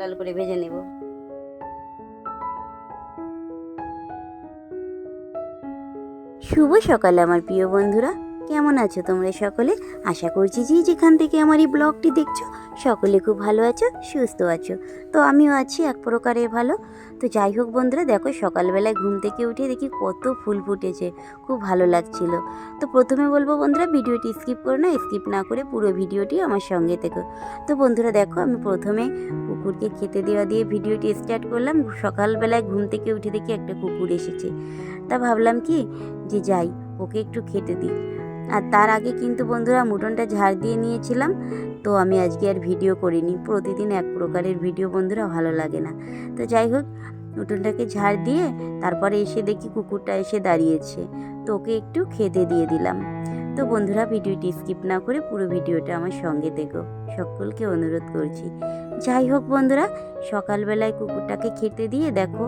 লাল করে ভেজে নেব। শুভ সকাল আমার প্রিয় বন্ধুরা। কেমন আছো তোমরা সকলে? আশা করছি যে যেখান থেকে আমার এই ব্লগটি দেখছ, সকলে খুব ভালো আছো, সুস্থ আছো। তো আমিও আছি এক প্রকারে ভালো। তো যাই হোক বন্ধুরা, দেখো সকালবেলায় ঘুম থেকে উঠে দেখি কত ফুল ফুটেছে, খুব ভালো লাগছিল। তো প্রথমে বলব বন্ধুরা, ভিডিওটি স্কিপ করো না, স্কিপ না করে পুরো ভিডিওটি আমার সঙ্গে থেকো। তো বন্ধুরা, দেখো আমি প্রথমে কুকুরকে খেতে দেওয়া দিয়ে ভিডিওটি স্টার্ট করলাম। সকালবেলায় ঘুম থেকে উঠে দেখি একটা কুকুর এসেছে। তা ভাবলাম কি, যে যাই, ওকে একটু খেতে দিই। আর তার আগে কিন্তু বন্ধুরা মুটনটা ঝাড় দিয়ে নিয়েছিলাম, তো আমি আজকে আর ভিডিও করিনি। প্রতিদিন এক প্রকারের ভিডিও বন্ধুরা ভালো লাগে না। তো যাই হোক উঠোনটাকে ঝাড় দিয়ে তারপরে এসে দেখি কুকুরটা এসে দাঁড়িয়েছে। তো ওকে একটু খেতে দিয়ে দিলাম। তো বন্ধুরা, ভিডিওটি স্কিপ না করে পুরো ভিডিওটা আমার সঙ্গে দেখো। সকলকে অনুরোধ করছি। যাই হোক বন্ধুরা, সকালবেলায় কুকুরটাকে খেতে দিয়ে দেখো,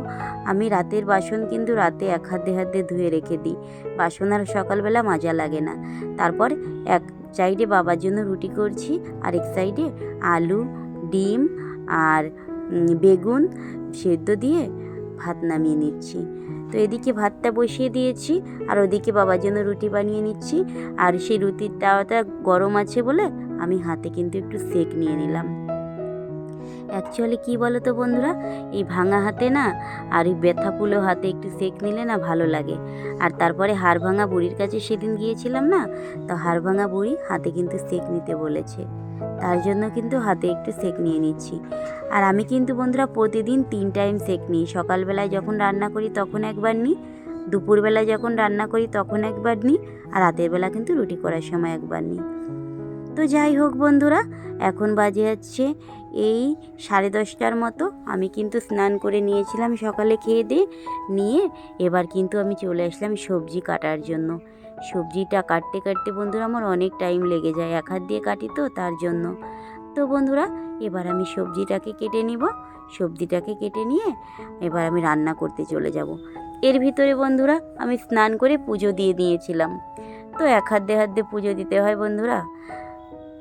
আমি রাতের বাসন কিন্তু রাতে এক হাতে হাতে ধুয়ে রেখে দিই। বাসন আর সকালবেলা মজা লাগে না। তারপর এক সাইডে বাবার জন্য রুটি করছি আর এক সাইডে আলু, ডিম আর বেগুন সেদ্ধ দিয়ে ভাত নামিয়ে নিচ্ছি। তো এদিকে ভাতটা বসিয়ে দিয়েছি, আর ওদিকে বাবার জন্য রুটি বানিয়ে নিচ্ছি। আর সেই রুটির তাওয়াটা গরম আছে বলে আমি হাতে কিন্তু একটু সেক নিয়ে নিলাম। অ্যাকচুয়ালি কী বলো তো বন্ধুরা, এই ভাঙা হাতে না আর এই ব্যথা পুলো হাতে একটু সেক নিলে না ভালো লাগে। আর তারপরে হাড় ভাঙা বুড়ির কাছে সেদিন গিয়েছিলাম না, তো হাড় ভাঙা বুড়ি হাতে কিন্তু সেক নিতে বলেছে। তার জন্য কিন্তু হাতে একটু সেক নিয়ে নিচ্ছি। আর আমি কিন্তু বন্ধুরা প্রতিদিন তিন টাইম সেক নিই। সকালবেলায় যখন রান্না করি তখন একবার নিই, দুপুরবেলায় যখন রান্না করি তখন একবার নিই, আর রাতের বেলা কিন্তু রুটি করার সময় একবার নিই। তো যাই হোক বন্ধুরা, এখন বাজে যাচ্ছে এই সাড়ে দশটার মতো। আমি কিন্তু স্নান করে নিয়েছিলাম সকালে খেয়ে দিয়ে, নিয়ে এবার কিন্তু আমি চলে আসলাম সবজি কাটার জন্য। সবজিটা কাটতে কাটতে বন্ধুরা আমার অনেক টাইম লেগে যায়। এক হাত দিয়ে কাটি তো, তার জন্য। তো বন্ধুরা, এবার আমি সবজিটাকে কেটে নিব। সবজিটাকে কেটে নিয়ে এবার আমি রান্না করতে চলে যাব। এর ভিতরে বন্ধুরা, আমি স্নান করে পুজো দিয়ে দিয়েছিলাম। তো এক হাত হাত পুজো দিতে হয় বন্ধুরা।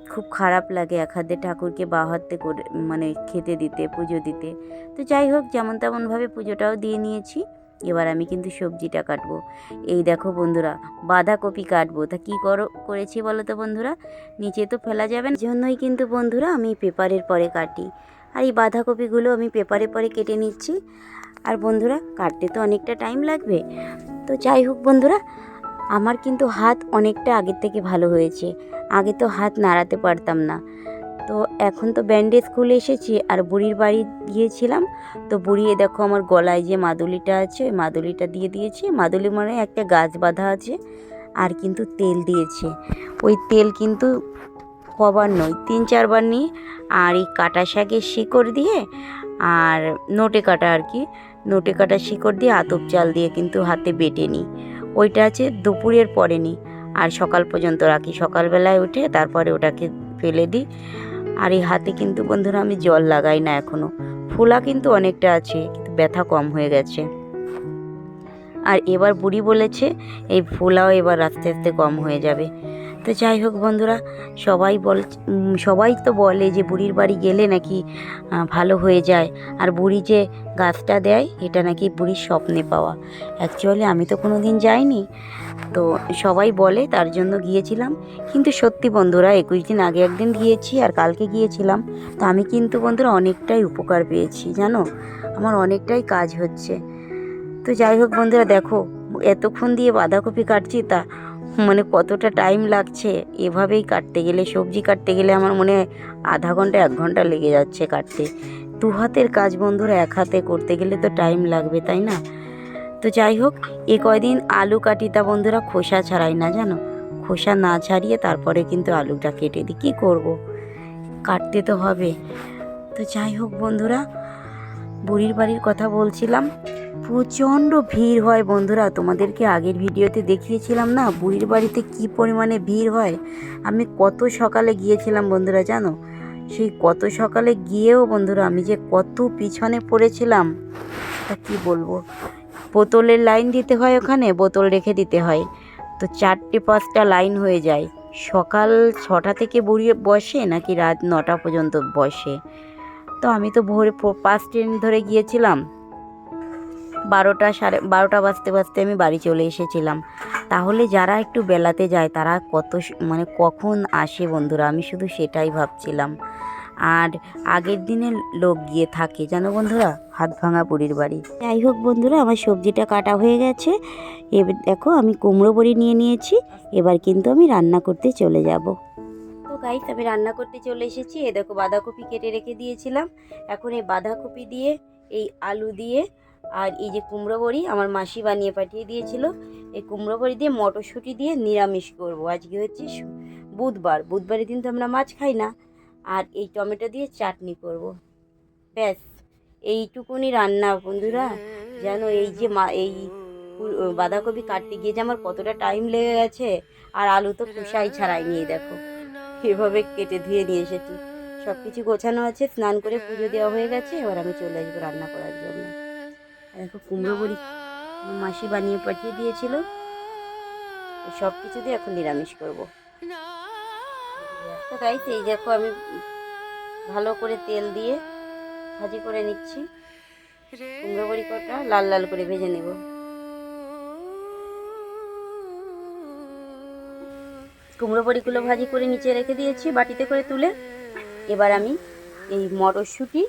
খুব খারাপ লাগে এক হাতে ঠাকুরকে বা হাতে করে মানে খেতে দিতে, পুজো দিতে। তো যাই হোক, যেমন তেমনভাবে পুজোটাও দিয়ে নিয়েছি। এবার আমি কিন্তু সবজিটা কাটবো। এই দেখো বন্ধুরা, বাঁধাকপি কাটবো। তা কী করো, করেছি বলো তো বন্ধুরা? নিচে তো ফেলা যাবে না। জন্যই কিন্তু বন্ধুরা আমি পেপারের পরে কাটি। আর এই বাঁধাকপিগুলো আমি পেপারে পরে কেটে নিচ্ছি। আর বন্ধুরা, কাটতে তো অনেকটা টাইম লাগবে। তো যাই হোক বন্ধুরা, আমার কিন্তু হাত অনেকটা আগের থেকে ভালো হয়েছে। আগে তো হাত নাড়াতে পারতাম না। তো এখন তো ব্যান্ডেজ খুলে এসেছি আর বুড়ির বাড়ি গিয়েছিলাম। তো বুড়ি দেখো আমার গলায় যে মাদুলিটা আছে, ওই মাদুলিটা দিয়ে দিয়েছে। মাদুলি মানে একটা গাছ বাঁধা আছে আর কিন্তু তেল দিয়েছে। ওই তেল কিন্তু কবার নয়, তিন চারবার নিয়ে আর এই কাটা শাকের শিকড় দিয়ে আর নোটে কাটা আর কি, নোটে কাটা শিকড় দিয়ে আতপ চাল দিয়ে কিন্তু হাতে বেটে নিই। ওইটা আছে দুপুরের পরে নিই। আর সকাল পর্যন্ত রাখি। সকালবেলায় উঠে তারপরে ওটাকে ফেলে দিই। আর এই হাতে কিন্তু বন্ধুরা আমি জল লাগাই না এখনও ফোলা কিন্তু অনেকটা আছে, কিন্তু ব্যথা কম হয়ে গেছে। আর এবার বুড়ি বলেছে, এই ফোলাও এবার আস্তে আস্তে কম হয়ে যাবে। তো যাই হোক বন্ধুরা, সবাই বল সবাই তো বলে যে বুড়ির বাড়ি গেলে নাকি ভালো হয়ে যায়। আর বুড়ি যে গাছটা দেয়, এটা নাকি বুড়ির স্বপ্নে পাওয়া। অ্যাকচুয়ালি আমি তো কোনো দিন যাইনি। তো সবাই বলে, তার জন্য গিয়েছিলাম। কিন্তু সত্যি বন্ধুরা, একুশ দিন আগে একদিন গিয়েছি আর কালকে গিয়েছিলাম। তো আমি কিন্তু বন্ধুরা অনেকটাই উপকার পেয়েছি, জানো? আমার অনেকটাই কাজ হচ্ছে। তো যাই হোক বন্ধুরা, দেখো, এতক্ষণ দিয়ে বাঁধাকপি কাটছি, তা মানে কতটা টাইম লাগছে? এভাবেই কাটতে গেলে, সবজি কাটতে গেলে আমার মনে হয় আধা ঘণ্টা, এক ঘণ্টা লেগে যাচ্ছে কাটতে। দু হাতের কাজ বন্ধুরা, এক হাতে করতে গেলে তো টাইম লাগবে, তাই না? তো যাই হোক, এ কয়দিন আলু কাটি তা বন্ধুরা খোসা ছাড়াই না, জানো? খোসা না ছাড়িয়ে তারপরে কিন্তু আলুটা কেটে দিই। কী করব? কাটতে তো হবে। তো যাই হোক বন্ধুরা, বুড়ির বাড়ির কথা বলছিলাম। প্রচণ্ড ভিড় হয় বন্ধুরা। তোমাদেরকে আগের ভিডিওতে দেখিয়েছিলাম না বুড়ির বাড়িতে কি পরিমাণে ভিড় হয়? আমি কত সকালে গিয়েছিলাম বন্ধুরা জানো? সেই কত সকালে গিয়েও বন্ধুরা আমি যে কত পিছনে পড়েছিলাম তা কি বলব? বোতলের লাইন দিতে হয় ওখানে, বোতল রেখে দিতে হয়। তো চারটে পাঁচটা লাইন হয়ে যায়। সকাল ছটা থেকে বুড়ি বসে নাকি রাত নটা পর্যন্ত বসে? তো আমি তো ভোরে পাঁচ ট্রেন ধরে গিয়েছিলাম। বারোটা সাড়ে বারোটা বাজতে বাজতে আমি বাড়ি চলে এসেছিলাম। তাহলে যারা একটু বেলাতে যায়, তারা কত মানে কখন আসে বন্ধুরা? আমি শুধু সেটাই ভাবছিলাম। আর আগের দিনে লোক গিয়ে থাকে, জানো বন্ধুরা? হাত ভাঙা পুরীর বাড়ি। যাই হোক বন্ধুরা, আমার সবজিটা কাটা হয়ে গেছে। এবার দেখো, আমি কুমড়ো বড়ি নিয়ে নিয়েছি। এবার কিন্তু আমি রান্না করতে চলে যাব। তো গাইস আমি রান্না করতে চলে এসেছি। এ দেখো বাঁধাকপি কেটে রেখে দিয়েছিলাম। এখন এই বাঁধাকপি দিয়ে, এই আলু দিয়ে আর এই যে কুমড়ো বড়ি আমার মাসি বানিয়ে পাঠিয়ে দিয়েছিল। এই কুমড়ো বড়ি দিয়ে মটরশুঁটি দিয়ে নিরামিষ করব। আজকে হচ্ছে বুধবার। বুধবারের দিন তো আমরা মাছ খাই না। আর এই টমেটো দিয়ে চাটনি করব। ব্যাস, এইটুকুনি রান্না বন্ধুরা। জানো এই যে মা এই বাঁধাকপি কাটতে গিয়ে যে আমার কতটা টাইম লেগে গেছে। আর আলু তো কুসাই ছাড়াই নিয়ে দেখো। এভাবে কেটে ধুয়ে নিয়ে এসেছি। সব কিছু গোছানো আছে, স্নান করে পুজো দেওয়া হয়ে গেছে। এবার আমি চলে আসব রান্না করার জন্য। দেখো, কুমড়ো বড়ি মাসি বানিয়ে পাঠিয়ে দিয়েছিল। সব কিছু দিয়ে এখন নিরামিষ করব। তো গাইস এই দেখো, আমি ভালো করে তেল দিয়ে ভাজি করে নিচ্ছি। কুমড়ো বড়ি কটা লাল লাল করে ভেজে নেব। কুমড়ো বড়িগুলো ভাজি করে নিচে রেখে দিয়েছি বাটিতে করে তুলে। এবার আমি এই মটরশুঁটি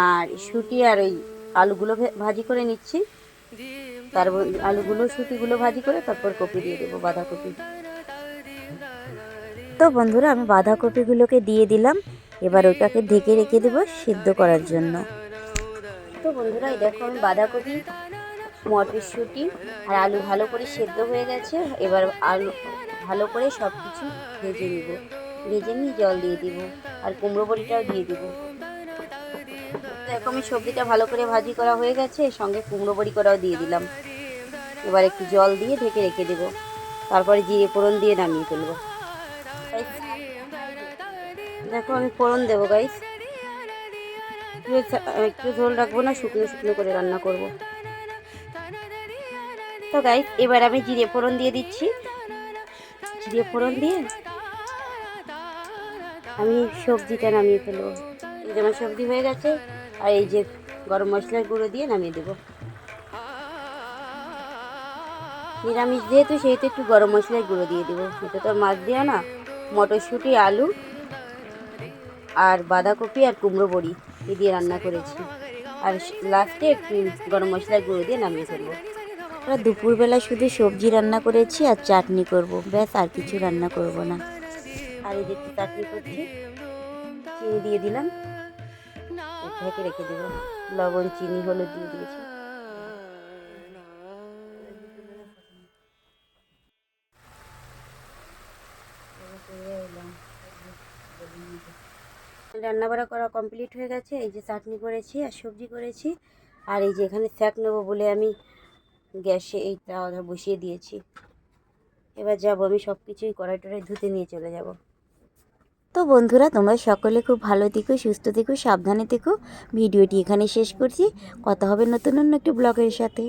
আর শুঁটি আর ওই আলুগুলো ভাজি করে নিচ্ছি। তারপর আলুগুলো শুঁটিগুলো ভাজি করে তারপর কপি দিয়ে দেবো বাঁধাকপি। তো বন্ধুরা, আমি বাঁধাকপিগুলোকে দিয়ে দিলাম। এবার ওটাকে ঢেকে রেখে দেবো সিদ্ধ করার জন্য। তো বন্ধুরা, এই দেখো আমি বাঁধাকপি মটরশুঁটি আর আলু ভালো করে সেদ্ধ হয়ে গেছে। এবার আলু ভালো করে সব কিছু ভেজে নিব। ভেজে নিয়ে জল দিয়ে দিব। আর কুমড়ো বড়িটাও দিয়ে দিব। দেখো, আমি সবজিটা ভালো করে ভাজি করা হয়ে গেছে সঙ্গে কুমড়ো বড়ি করাও দিয়ে দিলাম। এবার একটু জল দিয়ে ঢেকে রেখে দেবো। তারপরে জিরে ফোড়ন দিয়ে নামিয়ে ফেলব। দেখো, আমি ফোড়ন দেবো গাইস একটু ঝোল রাখব না, শুকনো শুকনো করে রান্না করব। তো গাইস এবার আমি জিরে ফোড়ন দিয়ে দিচ্ছি। জিরে ফোড়ন দিয়ে আমি সবজিটা নামিয়ে ফেলব। এই যে আমার সবজি হয়ে গেছে আর এই যে গরম মশলার গুঁড়ো দিয়ে নামিয়ে দেবো। নিরামিষ যেহেতু সেহেতু একটু গরম মশলার গুঁড়ো দিয়ে দেবো। এটা তো মাছ দেওয়া না মটরশুঁটি আলু আর বাঁধাকপি আর কুমড়ো বড়ি এই দিয়ে রান্না করেছি। আর লাস্টে একটু গরম মশলার গুঁড়ো দিয়ে নামিয়ে ফেলব। আমরা দুপুরবেলা শুধু সবজি রান্না করেছি আর চাটনি করব। ব্যাস আর কিছু রান্না করব না। আর এই যে চাটনি করছি চিনি দিয়ে দিলাম। ঢেকে রেখে দেবো। লবণ, চিনি, হলুদ দিয়ে দিয়েছি। রান্নাবাড়া করা কমপ্লিট হয়ে গেছে। এই যে চাটনি করেছি আর সবজি করেছি। আর এই যে এখানে স্যাক নেব বলে আমি গ্যাসে এই বসিয়ে দিয়েছি। এবার যাব আমি সব কিছুই কড়াই টড়াই ধুতে নিয়ে চলে যাব। তো বন্ধুরা, তোমরা সকলে খুব ভালো থেকো, সুস্থ থেকো, সাবধানে থেকো। ভিডিওটি এখানে শেষ করছি। কথা হবে নতুন অন্য একটি ব্লগের সাথে।